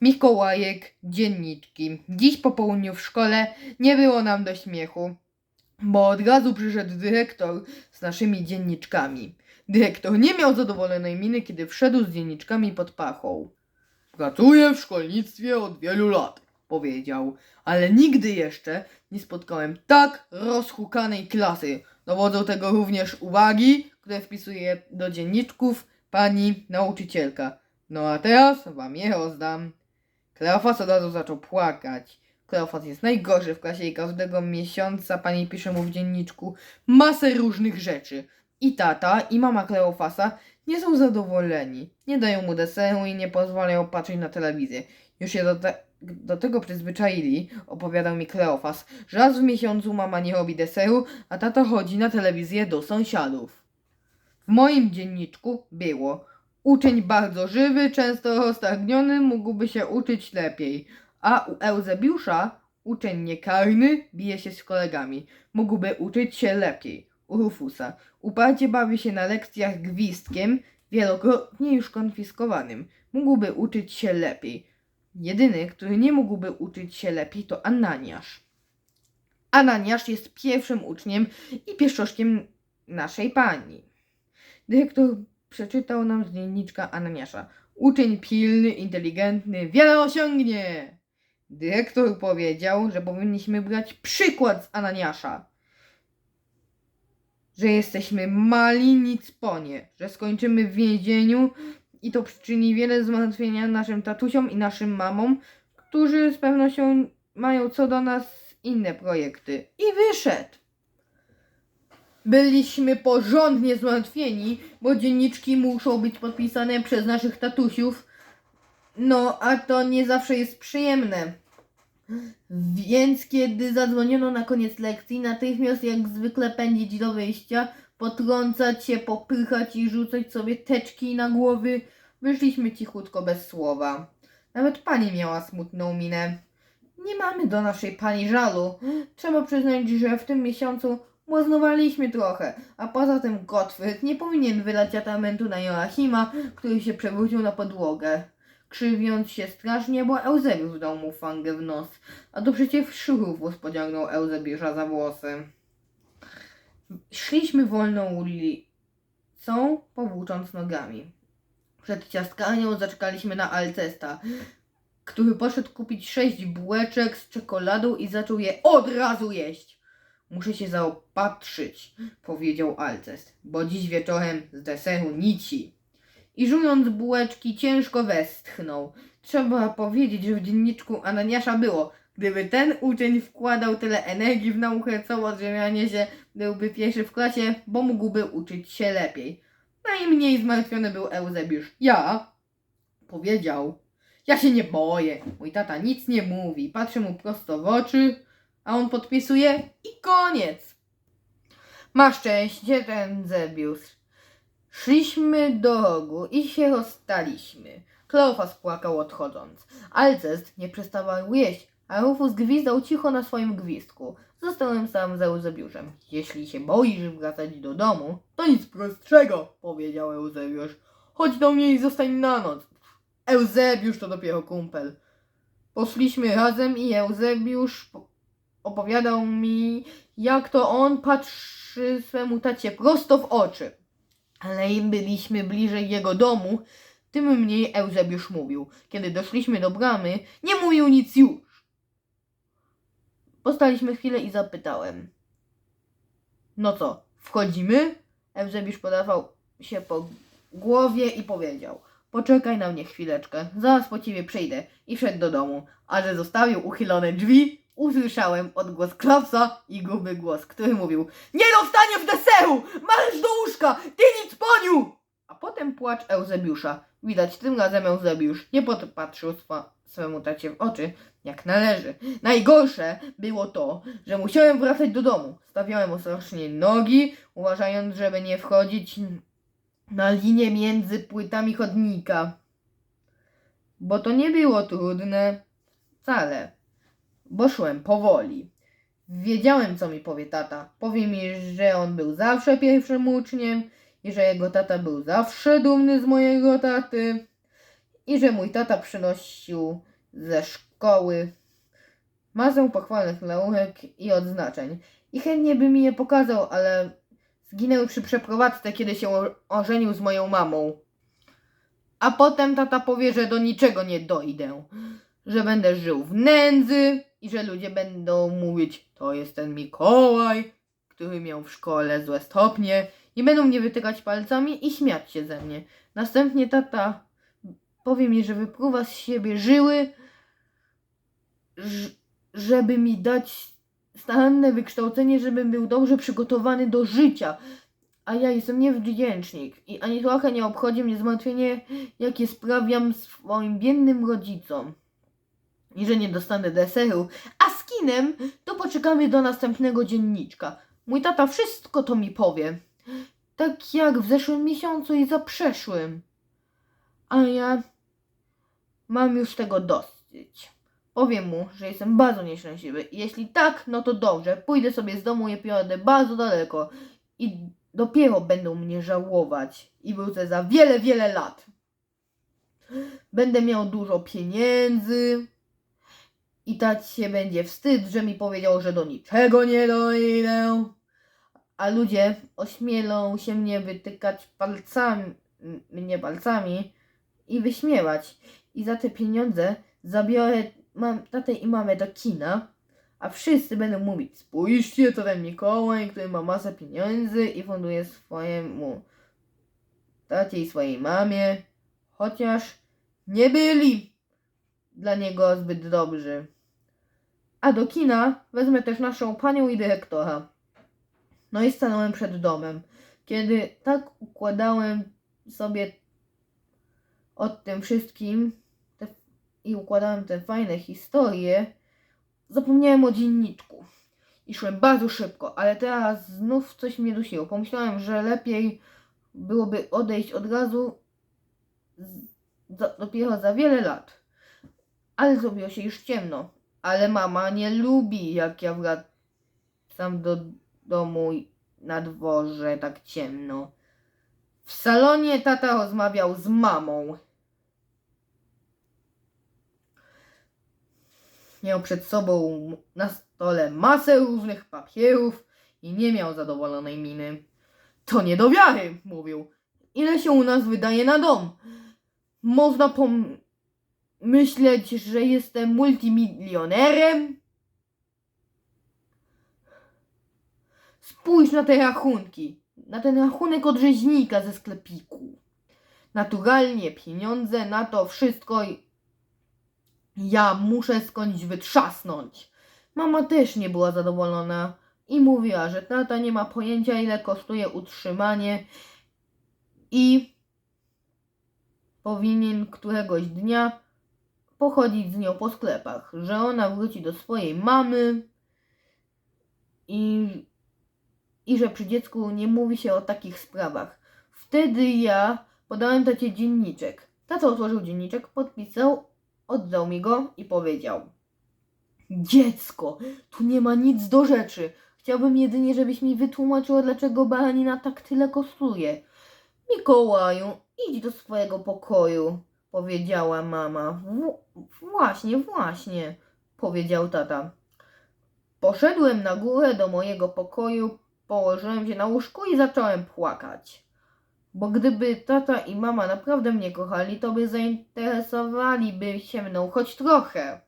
Mikołajek, dzienniczki. Dziś po południu w szkole nie było nam do śmiechu, bo od razu przyszedł dyrektor z naszymi dzienniczkami. Dyrektor nie miał zadowolonej miny, kiedy wszedł z dzienniczkami pod pachą. Pracuję w szkolnictwie od wielu lat, powiedział, ale nigdy jeszcze nie spotkałem tak rozhukanej klasy. Dowodzą tego również uwagi, które wpisuje do dzienniczków pani nauczycielka. No a teraz wam je rozdam. Kleofas od razu zaczął płakać. Kleofas jest najgorszy w klasie i każdego miesiąca pani pisze mu w dzienniczku masę różnych rzeczy. I tata, i mama Kleofasa nie są zadowoleni. Nie dają mu deseru i nie pozwalają patrzeć na telewizję. Już się do, te, do tego przyzwyczaili, opowiadał mi Kleofas, że raz w miesiącu mama nie robi deseru, a tata chodzi na telewizję do sąsiadów. W moim dzienniczku było Uczeń bardzo żywy, często roztargniony, mógłby się uczyć lepiej. A u Eusebiusza uczeń niekarny bije się z kolegami. Mógłby uczyć się lepiej. U Rufusa uparcie bawi się na lekcjach gwizdkiem, wielokrotnie już konfiskowanym. Mógłby uczyć się lepiej. Jedyny, który nie mógłby uczyć się lepiej, to Ananiasz. Ananiasz jest pierwszym uczniem i pieszczoszkiem naszej pani. Dyrektor przeczytał nam z dzienniczka Ananiasza. Uczeń pilny, inteligentny, wiele osiągnie. Dyrektor powiedział, że powinniśmy brać przykład z Ananiasza. Że jesteśmy mali, nic po nie, że skończymy w więzieniu i to przyczyni wiele zmartwienia naszym tatusiom i naszym mamom, którzy z pewnością mają co do nas inne projekty. I wyszedł. Byliśmy porządnie zmartwieni, bo dzienniczki muszą być podpisane przez naszych tatusiów. No, a to nie zawsze jest przyjemne. Więc kiedy zadzwoniono na koniec lekcji, natychmiast jak zwykle pędzić do wyjścia, potrącać się, popychać i rzucać sobie teczki na głowy, wyszliśmy cichutko bez słowa. Nawet pani miała smutną minę. Nie mamy do naszej pani żalu. Trzeba przyznać, że w tym miesiącu Błaznowaliśmy trochę, a poza tym Gottfried nie powinien wylać atramentu na Joachima, który się przewrócił na podłogę. Krzywiąc się strasznie, bo Eusebiusz dał mu fangę w nos, a to przecież Szurufus pociągnął Eusebiusza za włosy. Szliśmy wolną ulicą, powłócząc nogami. Przed ciastkanią zaczekaliśmy na Alcesta, który poszedł kupić sześć bułeczek z czekoladą i zaczął je od razu jeść. Muszę się zaopatrzyć, powiedział Alcest, bo dziś wieczorem z deseru nici. I żując bułeczki ciężko westchnął. Trzeba powiedzieć, że w dzienniczku Ananiasza było, gdyby ten uczeń wkładał tyle energii w naukę, co odżywianie się, byłby pierwszy w klasie, bo mógłby uczyć się lepiej. Najmniej zmartwiony był Eusebiusz. Ja? Powiedział. Ja się nie boję. Mój tata nic nie mówi. Patrzę mu prosto w oczy, a on podpisuje i koniec. Ma szczęście ten Zebius. Szliśmy do rogu i się rozstaliśmy. Kleofas płakał odchodząc. Alcest nie przestawał jeść, a Rufus gwizdał cicho na swoim gwizdku. Zostałem sam z Eusebiuszem. Jeśli się boisz wracać do domu, to nic prostszego, powiedział Eusebiusz. Chodź do mnie i zostań na noc. Eusebiusz to dopiero kumpel. Poszliśmy razem i Eusebiusz opowiadał mi, jak to on patrzy swemu tacie prosto w oczy. Ale im byliśmy bliżej jego domu, tym mniej Eusebiusz mówił. Kiedy doszliśmy do bramy, nie mówił nic już. Postaliśmy chwilę i zapytałem. No co, wchodzimy? Eusebiusz podawał się po głowie i powiedział. Poczekaj na mnie chwileczkę, zaraz po ciebie przyjdę i wszedł do domu. A że zostawił uchylone drzwi, usłyszałem odgłos Klapsa i gruby głos, który mówił Nie dostanie w deseru! Marsz do łóżka! Ty nic poniu! A potem płacz Eusebiusza. Widać, tym razem Eusebiusz nie podpatrzył swemu tacie w oczy, jak należy. Najgorsze było to, że musiałem wracać do domu. Stawiałem ostrożnie nogi, uważając, żeby nie wchodzić na linię między płytami chodnika. Bo to nie było trudne wcale bo szłem powoli. Wiedziałem, co mi powie tata. Powie mi, że on był zawsze pierwszym uczniem i że jego tata był zawsze dumny z mojego taty. i że mój tata przynosił ze szkoły masę pochwalnych laurek i odznaczeń. I chętnie by mi je pokazał, ale zginęły przy przeprowadzce, kiedy się ożenił z moją mamą. A potem tata powie, że do niczego nie dojdę, że będę żył w nędzy i że ludzie będą mówić, to jest ten Mikołaj, który miał w szkole złe stopnie i będą mnie wytykać palcami i śmiać się ze mnie. Następnie tata powie mi, że wypruwa z siebie żyły, żeby mi dać staranne wykształcenie, żebym był dobrze przygotowany do życia. A ja jestem niewdzięcznik i ani trochę nie obchodzi mnie zmartwienie, jakie sprawiam swoim biednym rodzicom. I że nie dostanę deseru. A z kinem to poczekamy do następnego dzienniczka. Mój tata wszystko to mi powie. Tak jak w zeszłym miesiącu i zaprzeszłym. A ja mam już tego dosyć. Powiem mu, że jestem bardzo nieszczęśliwy. Jeśli tak, no to dobrze. Pójdę sobie z domu i pojadę bardzo daleko. I dopiero będą mnie żałować. I wrócę za wiele, wiele lat. Będę miał dużo pieniędzy. I tak się będzie wstyd, że mi powiedział, że do niczego nie dojdę. A ludzie ośmielą się mnie wytykać palcami, mnie palcami i wyśmiewać. I za te pieniądze zabiorę mam, tatę i mamę do kina, a wszyscy będą mówić, spójrzcie, to ten Mikołaj, który ma masę pieniędzy i funduje swojemu tacie i swojej mamie, chociaż nie byli dla niego zbyt dobrzy. A do kina wezmę też naszą panią i dyrektora. No i stanąłem przed domem. Kiedy tak układałem sobie o tym wszystkim te, i układałem te fajne historie, zapomniałem o dzienniczku. I szłem bardzo szybko, ale teraz znów coś mnie dusiło. Pomyślałem, że lepiej byłoby odejść od razu dopiero za wiele lat. Ale zrobiło się już ciemno. Ale mama nie lubi, jak ja wracam do domu na dworze tak ciemno. W salonie tata rozmawiał z mamą. Miał przed sobą na stole masę różnych papierów i nie miał zadowolonej miny. To nie do wiary, mówił. Ile się u nas wydaje na dom? Można pomyśleć, że jestem multimilionerem? Spójrz na te rachunki. Na ten rachunek od rzeźnika ze sklepiku. Naturalnie pieniądze na to wszystko ja muszę skądś wytrzasnąć. Mama też nie była zadowolona i mówiła, że tata nie ma pojęcia ile kosztuje utrzymanie i powinien któregoś dnia pochodzić z nią po sklepach, że ona wróci do swojej mamy i, i że przy dziecku nie mówi się o takich sprawach. Wtedy ja podałem tacie dzienniczek. Tata otworzył dzienniczek, podpisał, oddał mi go i powiedział: Dziecko, tu nie ma nic do rzeczy. Chciałbym jedynie, żebyś mi wytłumaczyła, dlaczego baranina tak tyle kosztuje. Mikołaju, idź do swojego pokoju, powiedziała mama. Właśnie, właśnie, powiedział tata. Poszedłem na górę do mojego pokoju, położyłem się na łóżku i zacząłem płakać. Bo gdyby tata i mama naprawdę mnie kochali, to by zainteresowaliby się mną choć trochę.